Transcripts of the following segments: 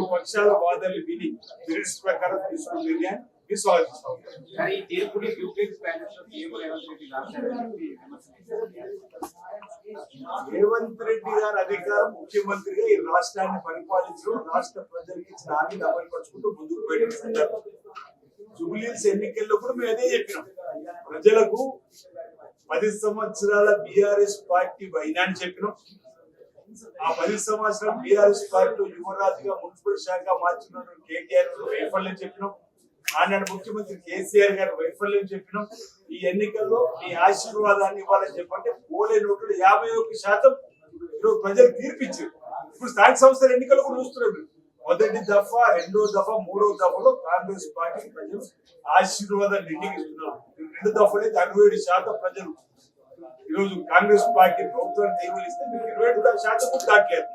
ఇరు పక్షాల వాదనలు విని మెరిట్స్ ప్రకారం తీసుకున్న కానీ తీర్పుని బ్యానర్స్ సీఎం రేవంత్ రెడ్డి గారి అధికారం ముఖ్యమంత్రిగా ఈ రాష్ట్రాన్ని పరిపాలించడం రాష్ట్ర ప్రజలకు ఇచ్చిన హామీని అమలుపరుచుకుంటూ ముందుకు పోయిన సందర్భం. జూబ్లీస్ ఎన్నికల్లో కూడా మేము అదే చెప్పినాం. ప్రజలకు పది సంవత్సరాల బీఆర్ఎస్ పార్టీ వైనాన్ని చెప్పినాం. ఆ పది సంవత్సరం బీఆర్ఎస్ పార్టీ యువరాజుగా మున్సిపల్ శాఖ మార్చినటువంటి కేటీఆర్ వైఫల్యం చెప్పినాం. ఆనాడు ముఖ్యమంత్రి కేసీఆర్ గారు వైఫల్యం చెప్పినాం. ఈ ఎన్నికల్లో మీ ఆశీర్వాదాన్ని ఇవ్వాలని చెప్పంటే పోలే నోట్లు యాభై ఒక్క శాతం ఈరోజు ప్రజలు తీర్పిచ్చారు. ఇప్పుడు స్థానిక సంస్థల ఎన్నికలు కూడా చూస్తున్నారు మొదటి దఫా రెండో దఫా మూడో దఫలో కాంగ్రెస్ పార్టీ ప్రజలు ఆశీర్వాదాన్ని ఎన్నికలు రెండు దఫలైతే అరవై ఏడు శాతం ప్రజలు ఈరోజు కాంగ్రెస్ పార్టీ ప్రభుత్వాన్ని తీర్మానిస్తే మీకు ఇరవై ఏడు శాతం కూడా దాటలేదు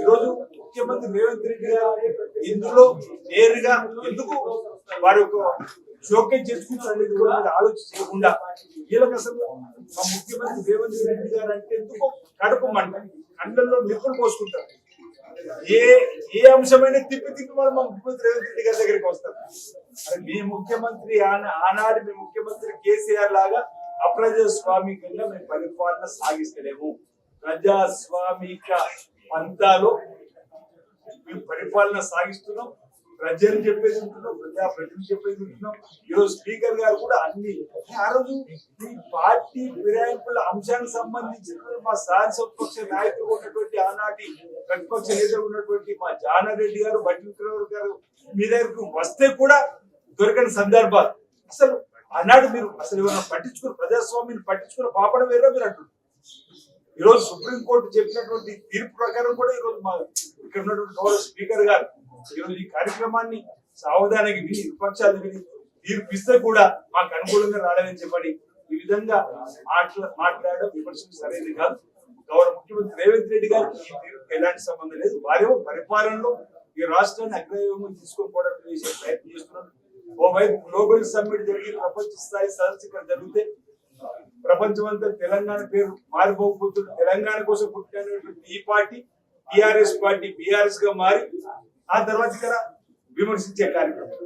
ఈరోజు ముఖ్యమంత్రి రేవంత్ రెడ్డి గారు ఇందులో నేరుగా ఎందుకు వారి యొక్క జోక్యం చేసుకుంటారనేది కూడా మీరు ఆలోచన చేయకుండా వీళ్ళకి అసలు మా ముఖ్యమంత్రి రేవంత్ రెడ్డి గారు అంటే ఎందుకో కడపమంట కండల్లో నిప్పులు పోసుకుంటారు. ఏ ఏ అంశమైన తిప్పి తిప్పి వాళ్ళు మా ముఖ్యమంత్రి రేవంత్ రెడ్డి గారి దగ్గరికి వస్తారు. అరే మీ ముఖ్యమంత్రి ఆన- ఆనాడు మీ ముఖ్యమంత్రి కేసీఆర్ లాగా అప్రజాస్వామికంగా మేము పరిపాలన సాగిస్తలేము. ప్రజాస్వామిక పంతాలో మేము పరిపాలన సాగిస్తున్నాం. ప్రజలు చెప్పేది ఉంటున్నాం ప్రజా ప్రజలు చెప్పేది ఉంటున్నాం ఈరోజు స్పీకర్ గారు కూడా అన్ని ఆ రోజు ఈ పార్టీ ఫిరాయింపుల అంశానికి సంబంధించిన మా శాసనపక్ష నాయకులు ఉన్నటువంటి ఆనాటి ప్రతిపక్ష నేతలు ఉన్నటువంటి మా జానారెడ్డి గారు బట్టి విక్రమార్క గారు మీ దగ్గరకు వస్తే కూడా దొరకని సందర్భాలు. అసలు ఆనాడు మీరు అసలు ఏమైనా పట్టించుకుని ప్రజాస్వామ్యం పట్టించుకున్న పాపడం వేరే మీరు అంటున్నారు. ఈరోజు సుప్రీంకోర్టు చెప్పినటువంటి తీర్పు ప్రకారం కూడా ఈ రోజు మా ఇక్కడ ఉన్నటువంటి గౌరవ స్పీకర్ గారు ఈ రోజు ఈ కార్యక్రమాన్ని సావధానికి విని విపక్షాలు విని తీర్పు ఇస్తే కూడా మాకు అనుకూలంగా రాలేదని చెప్పని ఈ విధంగా మాట్లా మాట్లాడడం విమర్శలు సరైనది కాదు. గౌరవ ముఖ్యమంత్రి రేవంత్ రెడ్డి గారికి ఈ తీర్పుకి ఎలాంటి సంబంధం లేదు. వారేమో పరిపాలనలో ఈ రాష్ట్రాన్ని అగ్రయోగం తీసుకోకపోవడం చేసే ప్రయత్నం చేస్తున్నారు ఓవైపు గ్లోబల్ సమ్మిట్ జరిగి ప్రపంచ స్థాయి సదస్సు ఇక్కడ జరిగితే ప్రపంచమంతా తెలంగాణ పేరు మారిపోతుంది తెలంగాణ కోసం పుట్టినటువంటి ఈ పార్టీ టిఆర్ఎస్ పార్టీ బీఆర్ఎస్గా మారి ఆ తర్వాత ఇక్కడ విమర్శించే కార్యక్రమం.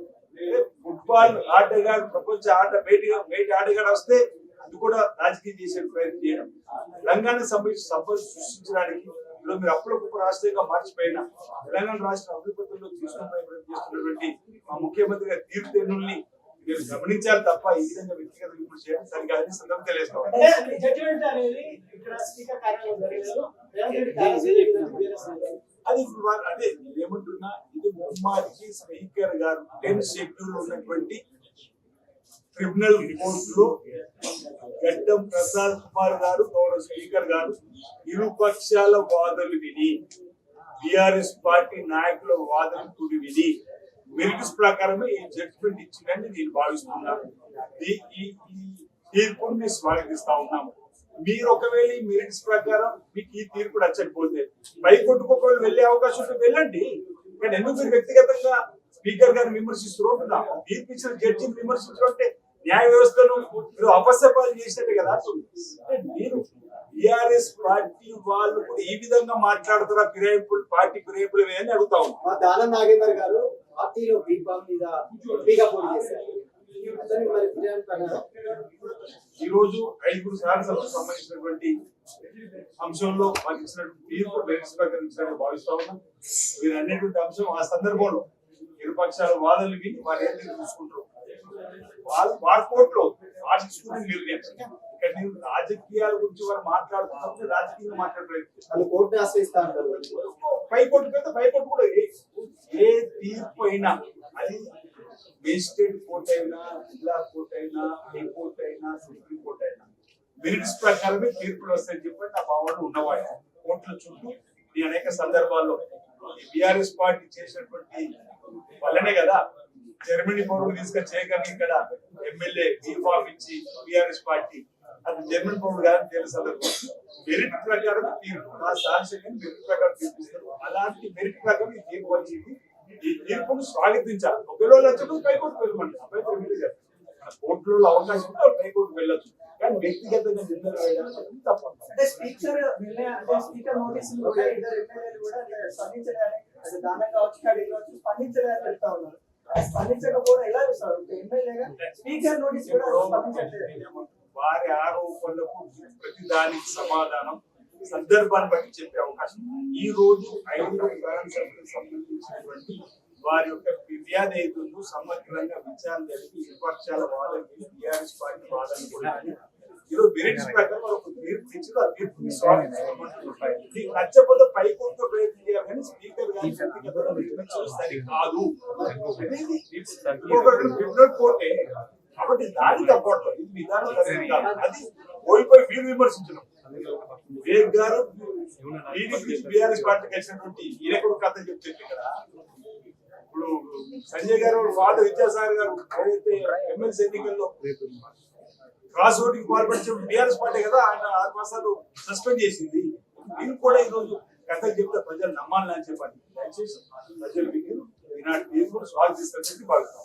ఫుట్బాల్ ఆటగాడు ప్రపంచ ఆట బయటిగా బయట ఆటగాడు వస్తే అది కూడా రాజకీయం చేసే ప్రయత్నం చేయడం. తెలంగాణ సంబంధించి సభ సృష్టించడానికి మీరు అప్పుడప్పుడు రాష్ట్రంగా మార్చిపోయిన తెలంగాణ రాష్ట్ర అభివృద్ధిలో తీసుకున్న ప్రయత్నం చేస్తున్నటువంటి మా ముఖ్యమంత్రి గారి తీర్థనుల్ని మీరు గమనించాలి తప్ప ఈ విధంగా వ్యక్తిగత విమర్శ చేయడం సరికాదని సందర్భం కార్యాలయం అది అదే ఏమంటున్నా ఇది ముమ్మారికి స్పీకర్ గారు టెన్ షెడ్యూల్ ఉన్నటువంటి ట్రిబ్యునల్ కోర్టులో గడ్డం ప్రసాద్ కుమార్ గారు గౌరవ స్పీకర్ గారు ఇరుపక్షాల వాదనలు విని బిఆర్ఎస్ పార్టీ నాయకుల వాదనలు కూడా విని మెరిట్స్ ప్రకారమే ఈ జడ్జిమెంట్ ఇచ్చిందని నేను భావిస్తున్నాను. ఈ- ఈ తీర్పుని మేము స్వాగతిస్తా ఉన్నాము. మీరు ఒకవేళ ఈ మెరిట్స్ ప్రకారం మీకు ఈ తీర్పు నచ్చకపోతే పైకోర్టుకు ఒకవేళ వెళ్ళే అవకాశం ఉంటే వెళ్ళండి. కానీ ఎందుకు మీరు వ్యక్తిగతంగా స్పీకర్ గారిని విమర్శిస్తూ ఉంటున్నా తీర్పు ఇచ్చిన జడ్జిని విమర్శించడం అంటే న్యాయ వ్యవస్థను మీరు అపస్యపాలు చేసినట్టు కదా అంటే మీరు టిఆర్ఎస్ పార్టీ వాళ్ళు కూడా ఈ విధంగా మాట్లాడుతారా? ఫిరాయింపులు పార్టీ ఫిరాయింపులు అని అడుగుతా ఉన్నాం. మా దానం నాగేందర్ గారు పార్టీలో బిగ్ బాంబ్ మీద ఎంపీగా పోటీ చేశారు. అతనికి మరి ఫిర్యాదు ఈ రోజు ఐదుగురు శాసనసభకు సంబంధించినటువంటి అంశంలో మాకు ఇచ్చినటువంటి తీర్పు బెనిఫిట్స్ భావిస్తా ఉన్నాం మీరు అనేటువంటి అంశం ఆ సందర్భంలో ఇరుపక్షాల వాదనలు విని వారు ఏం చూసుకుంటారు. తీసుకుంటారు వాళ్ళు వారి కోర్టులో ఆశించుకునే నిర్ణయం ఇక్కడ నేను రాజకీయాల గురించి వారు మాట్లాడుతున్నప్పుడు రాజకీయంగా మాట్లాడలేదు. కోర్టుని ఆశ్రయిస్తా అంటారు. పైకోర్టు కదా పైకోర్టు కూడా ఏ- తీర్పు అయినా అది మేజిస్ట్రేట్ కోర్ట్ అయినా జిల్లా కోర్ట్ అయినా హైకోర్టు అయినా సుప్రీం కోర్ట్ అయినా మెరిట్స్ ప్రకారమే తీర్పులు వస్తాయని చెప్పి నా భావన ఉన్నవాడు కోర్టుల చుట్టూ ఈ అనేక సందర్భాల్లో బిఆర్ఎస్ పార్టీ చేసినటువంటి వల్లనే కదా జర్మనీ పౌరులు తీసుకొని చేయగలిగి ఇక్కడ ఎమ్మెల్యే బీఫామ్ ఇచ్చి బిఆర్ఎస్ పార్టీ అది జర్మన్ పౌరుడు కాదని తెలుసు మెరిట్ ప్రకారం తీర్పు నా సాక్ష్యం మెరిట్ ప్రకారం తీర్పిస్తారు. అలాంటి మెరిట్ ప్రకారం ఈ తీర్పు వచ్చింది. ఈ తీర్పును స్వాగతించాలి. ఒకవేళ నచ్చదు పైకోర్టు వెళ్ళమండి. అభ్యంతరం ఏమీ లేదు. కోర్టులో అవకాశం ఉంటే పైకోర్టు వెళ్ళొచ్చు. కానీ వ్యక్తిగతంగా నిందలు వేయడానికి తప్ప అంటే స్పీకర్ నిర్ణయం అంటే స్పీకర్ నోటీసులు కూడా ఇద్దరు ఎమ్మెల్యేలు కూడా స్పందించడానికి అది దానంగా వచ్చి అడిగిన వచ్చి స్పందించలేదని చెప్తా ఉన్నారు. ఆ స్పందించకపోవడం ఎలా చూస్తారు? ఎమ్మెల్యేగా స్పీకర్ నోటీస్ కూడా స్పందించట్లేదు. వారి ఆరోపణలకు ప్రతి దానికి సమాధానం సందర్భాన్ని బట్టి చెప్పే అవకాశం. ఈ రోజు శాసనసభ్యులకు సంబంధించినటువంటి వారి యొక్క ఫిర్యాదు ఏదుందో సమగ్రంగా విచారణ జరిపి విపక్షాల వాదనకి టీఆర్ఎస్ పార్టీ వాదన కూడా ఈరోజు మెరిట్స్ ప్రకారం ఒక తీర్పు ఇచ్చి ఆ తీర్పుని స్వాగతిస్తామంటున్నారు. నీకు నచ్చకపోతే పైకోర్టులో ప్రయత్నం చేయాలి కానీ స్పీకర్ గారి వ్యక్తిగతంగా విమర్శలు సరి కాదు అనేది కోర్టే కాబట్టి తప్పట్లేదు ఇది విధానం. అది ఓడిపోయి వీరు విమర్శించడం. వివేక్ గారు టీడీపీ బీఆర్ఎస్ పార్టీకి వచ్చినటువంటి ఈయన కూడా కథ చెప్తుంది ఇక్కడ. ఇప్పుడు సంజయ్ గారు ఫాదర్ విద్యాసాగర్ గారు ఏదైతే ఎమ్మెల్సీ ఎన్నికల్లో క్రాస్ ఓటింగ్ పాల్పడిన బీఆర్ఎస్ పార్టీ కదా ఆయన ఆరు మాసాలు సస్పెండ్ చేసింది. వీళ్ళు కూడా ఈ రోజు కథలు చెప్తే ప్రజలు నమ్మాలని చెప్పండి దయచేసి ప్రజలు మీకు ఈనాటి తీర్పును స్వాగతిస్తారని భావిస్తాం